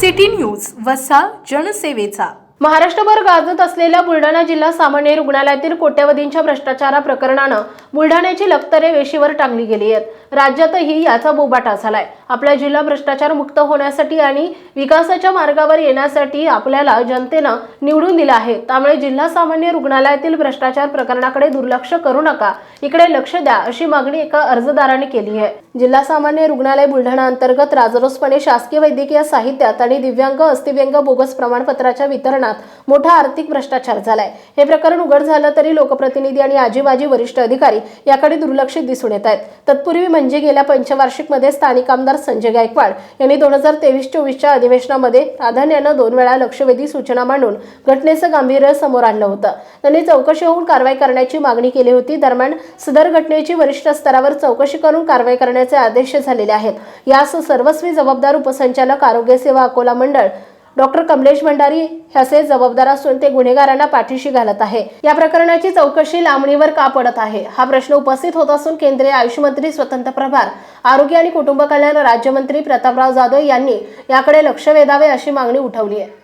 City news वसा जनसेवेचा. महाराष्ट्रभर गाजत असलेल्या बुलढाणा जिल्हा सामान्य रुग्णालयातील कोट्यवधींच्या भ्रष्टाचारा प्रकरणानं बुलढाण्याची लक्तरे वेशीवर टांगली गेली आहेत. राज्यातही याचा बोबाटा झालाय. आपला जिल्हा भ्रष्टाचार मुक्त होण्यासाठी आणि विकासाच्या मार्गावर येण्यासाठी आपल्याला जनतेनं निवडून दिलं आहे. त्यामुळे जिल्हा सामान्य रुग्णालयातील भ्रष्टाचार प्रकरणाकडे दुर्लक्ष करू नका. इकडे लक्ष द्या अशी मागणी एका अर्जदाराने केली आहे. जिल्हा सामान्य रुग्णालय बुलढाणा अंतर्गत राजरोसपणे शासकीय वैद्यकीय साहित्यात आणि दिव्यांग अस्थिव्यंग बोगस प्रमाणपत्राच्या वितरणात मोठा आर्थिक भ्रष्टाचार झालाय. हे प्रकरण उघड झालं तरी लोकप्रतिनिधी आणि आजीबाजी वरिष्ठ अधिकारी याकडे दुर्लक्षित दिसून येत आहेत. तत्पूर्वी म्हणजे गेल्या पंचवार्षिकमध्ये स्थानिक आमदार संजय गायकवाड यांनी दोन हजार तेवीस चोवीसच्या अधिवेशनामध्ये प्राधान्यानं दोन वेळा लक्षवेधी सूचना मांडून घटनेचं गांभीर्य समोर आणलं होतं. त्यांनी चौकशी होऊन कारवाई करण्याची मागणी केली होती. दरम्यान सदर घटनेची वरिष्ठ स्तरावर चौकशी करून कारवाई करण्याचे आदेश झालेले आहेत. यास सर्वस्वी जबाबदार उपसंचालक आरोग्य सेवा अकोला मंडळ डॉक्टर कमलेश भंडारी असे जबाबदार असून ते गुन्हेगारांना पाठीशी घालत आहे. या प्रकरणाची चौकशी लांबणीवर का पडत आहे? हा प्रश्न उपस्थित होत असून केंद्रीय आयुष मंत्री स्वतंत्र प्रभार आरोग्य आणि कुटुंब कल्याण राज्यमंत्री प्रतापराव जाधव यांनी याकडे लक्ष वेधावे अशी मागणी उठवली आहे.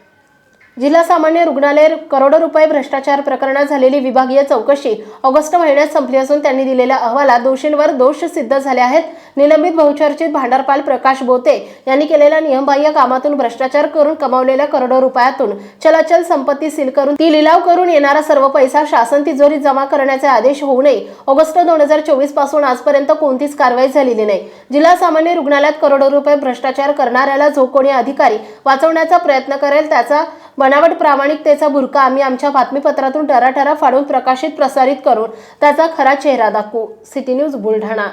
जिल्हा सामान्य रुग्णालय करोडो रुपये भ्रष्टाचार प्रकरणात झालेली विभागीय चौकशी ऑगस्ट महिन्यात संपली असून त्यांनी दिलेल्या अहवालात दोषींवर दोष सिद्ध झाले आहेत. निलंबित बहुचर्चित भांडारपाल प्रकाश बोते यांनी केलेल्या नियमबाह्य कामातून भ्रष्टाचार करून कमावलेल्या करोडो रुपयातून चलाचल संपत्ती सील करून ती लिलाव करून येणारा सर्व पैसा शासन तिजोरीत जमा करण्याचे आदेश होऊ नये. ऑगस्ट दोन हजार चोवीसपासून आजपर्यंत कोणतीच कारवाई झालेली नाही. जिल्हा सामान्य रुग्णालयात करोडो रुपये भ्रष्टाचार करणाऱ्याला जो कोणी अधिकारी वाचवण्याचा प्रयत्न करेल त्याचा बनावट प्रामाणिकतेचा बुरखा आम्ही आमच्या बातमीपत्रातून टराटरा फाडून प्रकाशित प्रसारित करून त्याचा खरा चेहरा दाखवू. City news Buldhana.